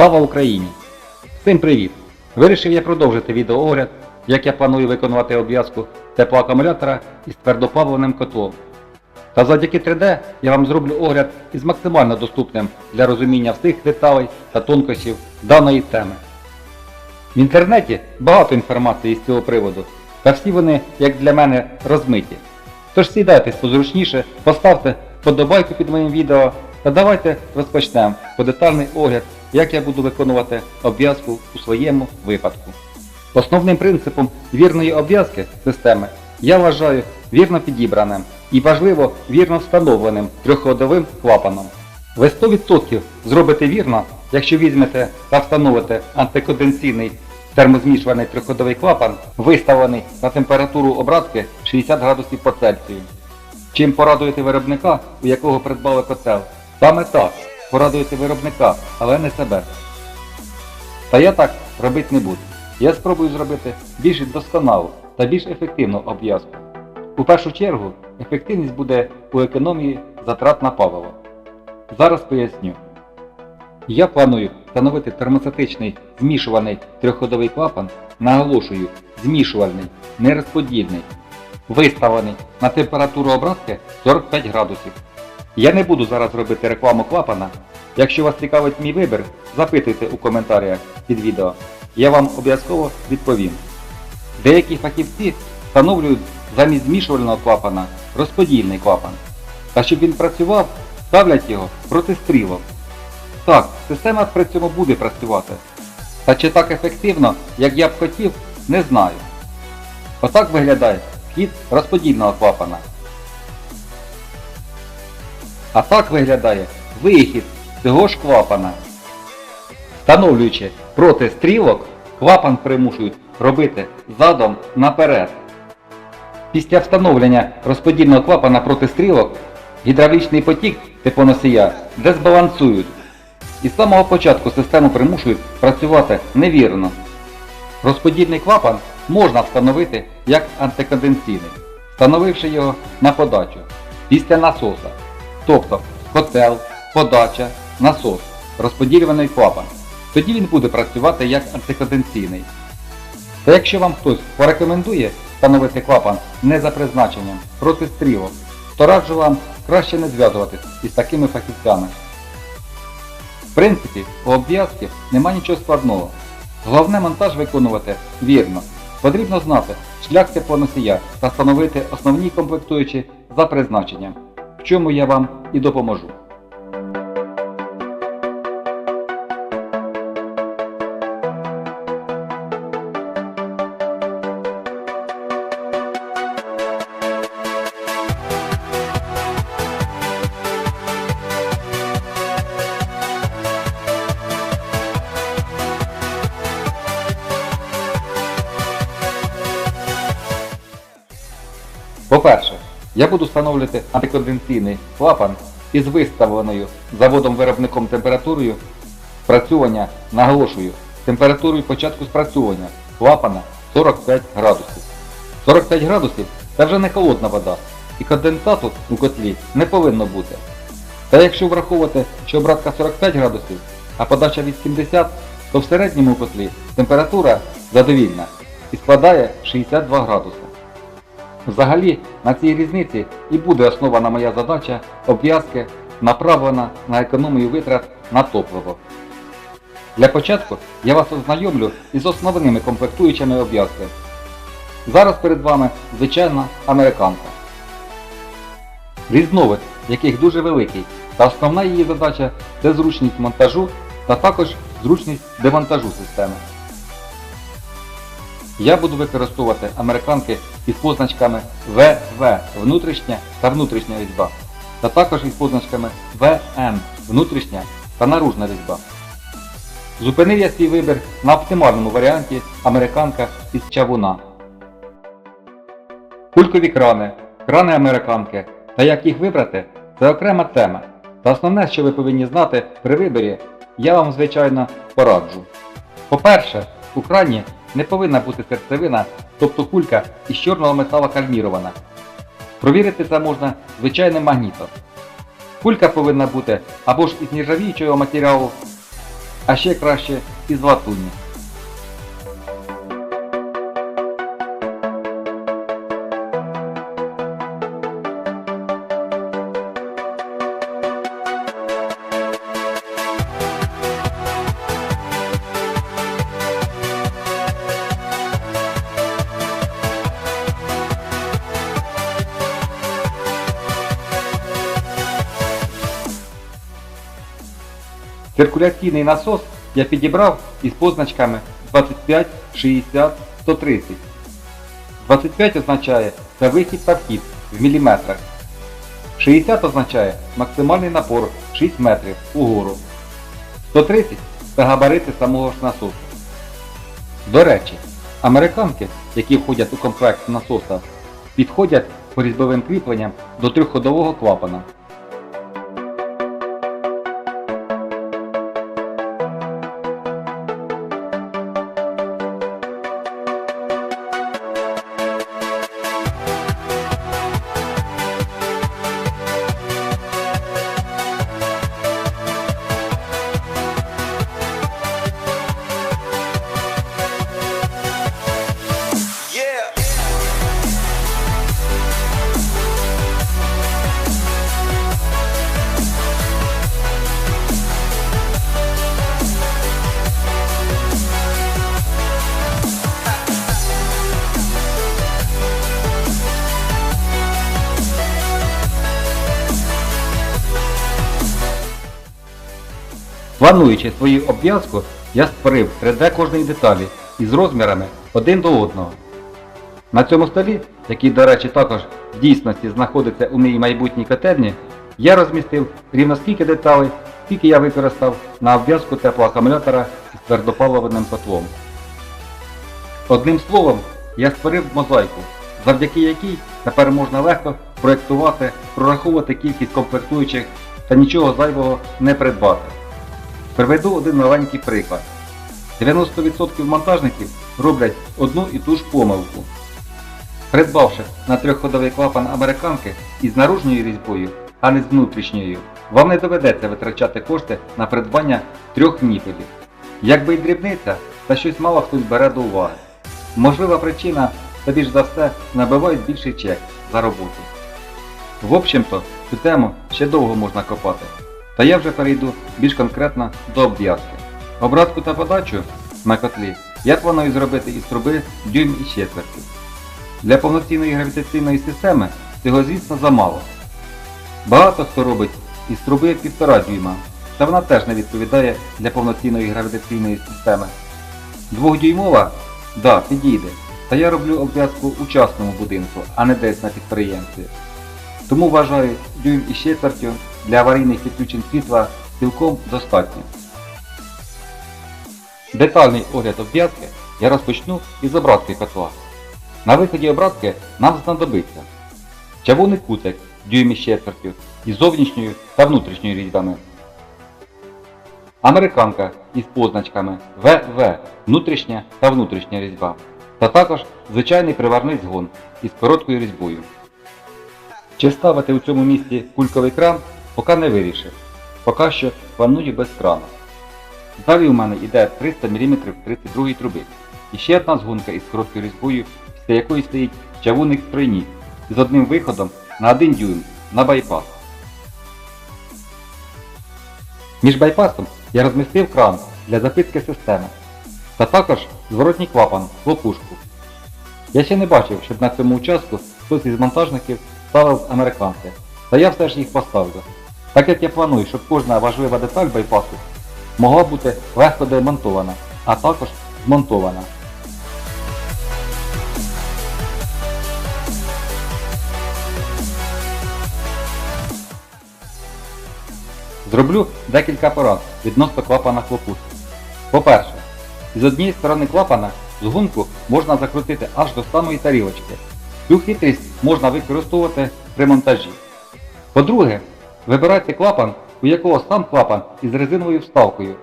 Слава Україні! Всім привіт! Вирішив я продовжити відеоогляд, як я планую виконувати обв'язку теплоакумулятора із твердопаливним котлом. Та завдяки 3D я вам зроблю огляд із максимально доступним для розуміння всіх деталей та тонкощів даної теми. В інтернеті багато інформації з цього приводу, та всі вони, як для мене, розмиті. Тож сідайтесь позручніше, поставте вподобайку під моїм відео та давайте розпочнемо подетальний огляд, як я буду виконувати обв'язку у своєму випадку. Основним принципом вірної обв'язки системи я вважаю вірно підібраним і важливо вірно встановленим трьохходовим клапаном. Ви 100% зробите вірно, якщо візьмете та встановите антиконденційний термозмішуваний трьохходовий клапан, виставлений на температуру обратки 60 градусів по Цельсію. Чим порадуєте виробника, у якого придбали котел? Саме так, порадуєте виробника, але не себе. Та я так робити не буду. Я спробую зробити більш досконалу та більш ефективну обв'язку. У першу чергу, ефективність буде у економії затрат на паливо. Зараз поясню. Я планую встановити термостатичний змішуваний трьохходовий клапан, наголошую, змішувальний, не розподільний, виставлений на температуру обратки 45 градусів. Я не буду зараз робити рекламу клапана. Якщо вас цікавить мій вибір, запитуйте у коментарях під відео. Я вам обов'язково відповім. Деякі фахівці встановлюють замість змішувального клапана розподільний клапан. Та щоб він працював, ставлять його проти стрілок. Так, система при цьому буде працювати. Та чи так ефективно, як я б хотів, не знаю. Отак виглядає вхід розподільного клапана. А так виглядає вихід цього ж клапана. Встановлюючи проти стрілок, клапан примушують робити задом наперед. Після встановлення розподільного клапана проти стрілок гідравлічний потік теплоносія дезбалансують і з самого початку систему примушують працювати невірно. Розподільний клапан можна встановити як антиконденційний, встановивши його на подачу після насоса. Тобто котел, подача, насос, розподілюваний клапан. Тоді він буде працювати як антиконденційний. Та якщо вам хтось порекомендує встановити клапан не за призначенням проти стрілок, то раджу вам краще не зв'язуватись із такими фахівцями. В принципі, у обв'язки нема нічого складного. Головне монтаж виконувати вірно. Потрібно знати шлях теплоносія та встановити основні комплектуючі за призначенням, в чому я вам і допоможу. Я буду встановлювати антиконденційний клапан із виставленою заводом-виробником температурою спрацювання, наголошую, температурою початку спрацювання клапана 45 градусів. 45 градусів це вже не холодна вода, і конденсату у котлі не повинно бути. Та якщо враховувати, що обратка 45 градусів, а подача 80, то в середньому котлі температура задовільна і складає 62 градуси. Взагалі, на цій різниці і буде основана моя задача обв'язки, направлена на економію витрат на топливо. Для початку я вас ознайомлю із основними комплектуючими обв'язки. Зараз перед вами звичайна американка. Різновид, яких дуже великий, та основна її задача це зручність монтажу та також зручність демонтажу системи. Я буду використовувати американки із позначками ВВ внутрішня та внутрішня різьба, та також із позначками ВН внутрішня та наружна різьба. Зупинив я свій вибір на оптимальному варіанті американка із чавуна. Кулькові крани, крани американки та як їх вибрати це окрема тема. Та основне, що ви повинні знати при виборі, я вам звичайно пораджу. По-перше, у крані не повинна бути серцевина, тобто кулька із чорного метала кальмірована. Провірити це можна звичайним магнітом. Кулька повинна бути або ж із нержавіючого матеріалу, а ще краще із латуні. Циркуляційний насос я підібрав із позначками 25, 60, 130. 25 означає це вихід та вхід в міліметрах. 60 означає максимальний напор 6 метрів угору. 130 це габарити самого ж насосу. До речі, американки, які входять у комплект насоса, підходять по різьбовим кріпленням до трьохходового клапана. Плануючи свою обв'язку, я створив 3D кожної деталі із розмірами один до одного. На цьому столі, який, до речі, також в дійсності знаходиться у моїй майбутній котельні, я розмістив рівно скільки деталей, скільки я використав на обв'язку теплоакумулятора із твердопаливним котлом. Одним словом, я створив мозаїку, завдяки якій тепер можна легко проєктувати, прораховувати кількість комплектуючих та нічого зайвого не придбати. Приведу один маленький приклад. 90% монтажників роблять одну і ту ж помилку. Придбавши на трьохходовий клапан американки із наружньою різьбою, а не з внутрішньою, вам не доведеться витрачати кошти на придбання трьох ніпелів. Якби й дрібниця, та щось мало хтось бере до уваги. Можлива причина, та більш за все, набивають більший чек за роботу. В общем-то, цю тему ще довго можна копати. Та я вже перейду більш конкретно до обв'язки. Обратку та подачу на котлі я планую зробити із труби дюйм і четвертю. Для повноцінної гравітаційної системи цього, звісно, замало. Багато хто робить із труби 1,5 дюйма, та вона теж не відповідає для повноцінної гравітаційної системи. Двохдюймова, да, підійде, та я роблю обв'язку у частному будинку, а не десь на підприємстві. Тому вважаю дюйм із четвертю для аварійних підключень світла цілком достатньо. Детальний огляд обв'язки я розпочну із обратки котла. На виході обратки нам знадобиться чавунний кутик дюйм із четвертю із зовнішньою та внутрішньою різьбами. Американка із позначками ВВ внутрішня та внутрішня різьба. Та також звичайний приварний згон із короткою різьбою. Чи ставити у цьому місці кульковий кран, поки не вирішив. Поки що планую без крану. Далі у мене йде 300 мм 32 труби. І ще одна згонка із короткою різьбою, після якої стоїть чавунник тройнік з одним виходом на 1 дюйм на байпас. Між байпасом я розмістив кран для запитки системи та також зворотній клапан хлопушку. Я ще не бачив, щоб на цьому участку хтось із монтажників ставив американки, та я все ж їх поставлю, так як я планую, щоб кожна важлива деталь байпасу могла бути легко демонтована, а також змонтована. Зроблю декілька порад відносно клапана хлопушки. По-перше, з однієї сторони клапана згунку можна закрутити аж до самої тарілочки. Цю хитрість можна використовувати при монтажі. По-друге, вибирайте клапан, у якого сам клапан із резиновою вставкою.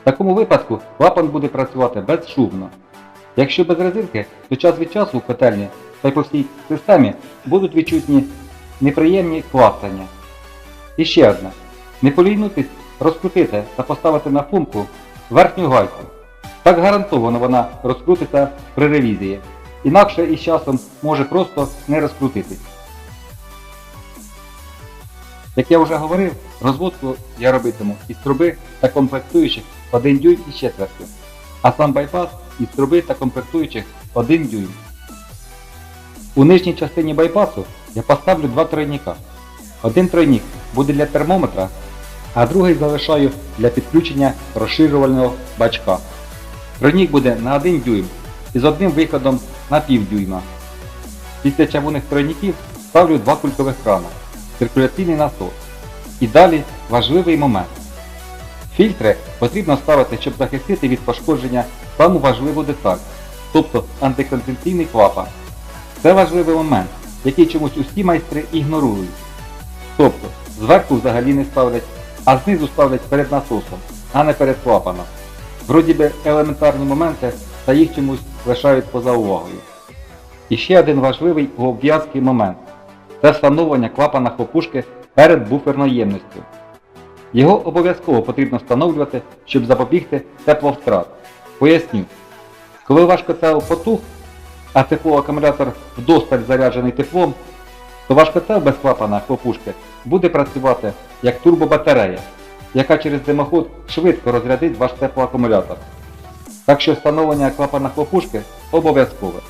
В такому випадку клапан буде працювати безшумно. Якщо без резинки, то час від часу в котельні та й по всій системі будуть відчутні неприємні клацання. І ще одне. Не полінуйтесь розкрутити та поставити на фумку верхню гайку. Так гарантовано вона розкрутиться при ревізії. Інакше із часом може просто не розкрутитись. Як я вже говорив, розводку я робитиму із труби та комплектуючих 1 дюйм і четвертю, а сам байпас із труби та комплектуючих 1 дюйм. У нижній частині байпасу я поставлю два тройника. Один тройник буде для термометра, а другий залишаю для підключення розширювального бачка. Тройник буде на 1 дюйм із одним виходом на пів дюйма. Після чавунних тройників ставлю два кулькових крана, циркуляційний насос. І далі важливий момент. Фільтри потрібно ставити, щоб захистити від пошкодження саму важливу деталь, тобто антиконденсаційний клапан. Це важливий момент, який чомусь усі майстри ігнорують. Тобто, зверху взагалі не ставлять, а знизу ставлять перед насосом, а не перед клапаном. Вроді би елементарні моменти, та їх чомусь лишають поза увагою. І ще один важливий у обв'язки момент це встановлення клапана хлопушки перед буферною ємністю. Його обов'язково потрібно встановлювати, щоб запобігти тепловтрат. Поясню. Коли ваш котел потух, а теплоакумулятор вдосталь заряджений теплом, то ваш котел без клапана хлопушки буде працювати як турбобатарея, яка через димоход швидко розрядить ваш теплоакумулятор. Так що встановлення клапана хлопушки обов'язкове.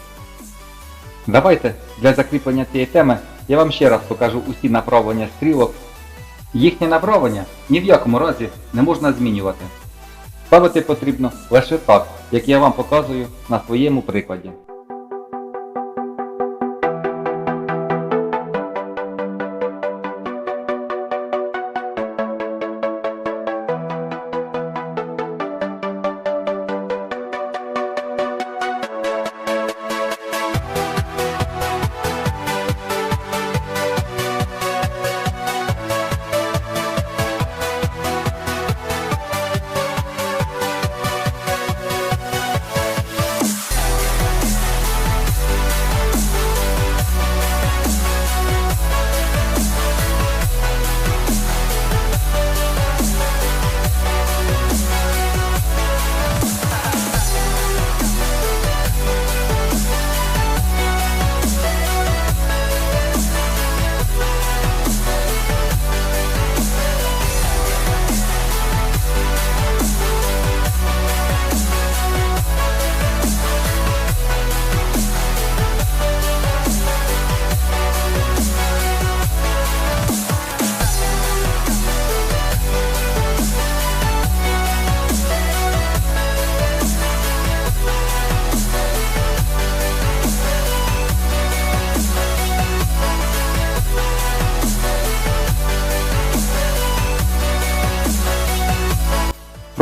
Давайте для закріплення цієї теми я вам ще раз покажу усі направлення стрілок. Їхнє направлення ні в якому разі не можна змінювати. Ставити потрібно лише так, як я вам показую на своєму прикладі.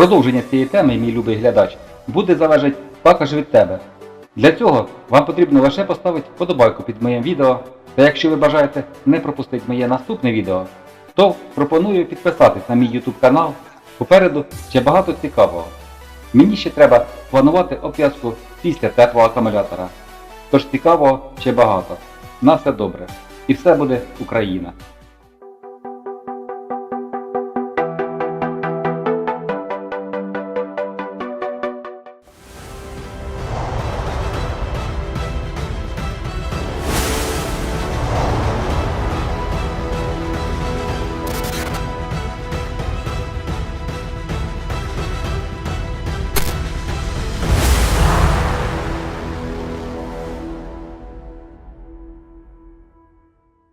Продовження цієї теми, мій любий глядач, буде залежати також від тебе. Для цього вам потрібно лише поставити вподобайку під моїм відео, та якщо ви бажаєте не пропустити моє наступне відео, то пропоную підписатись на мій YouTube канал, попереду ще багато цікавого. Мені ще треба планувати обв'язку після теплого акумулятора. Тож цікавого ще багато. На все добре. І все буде Україна!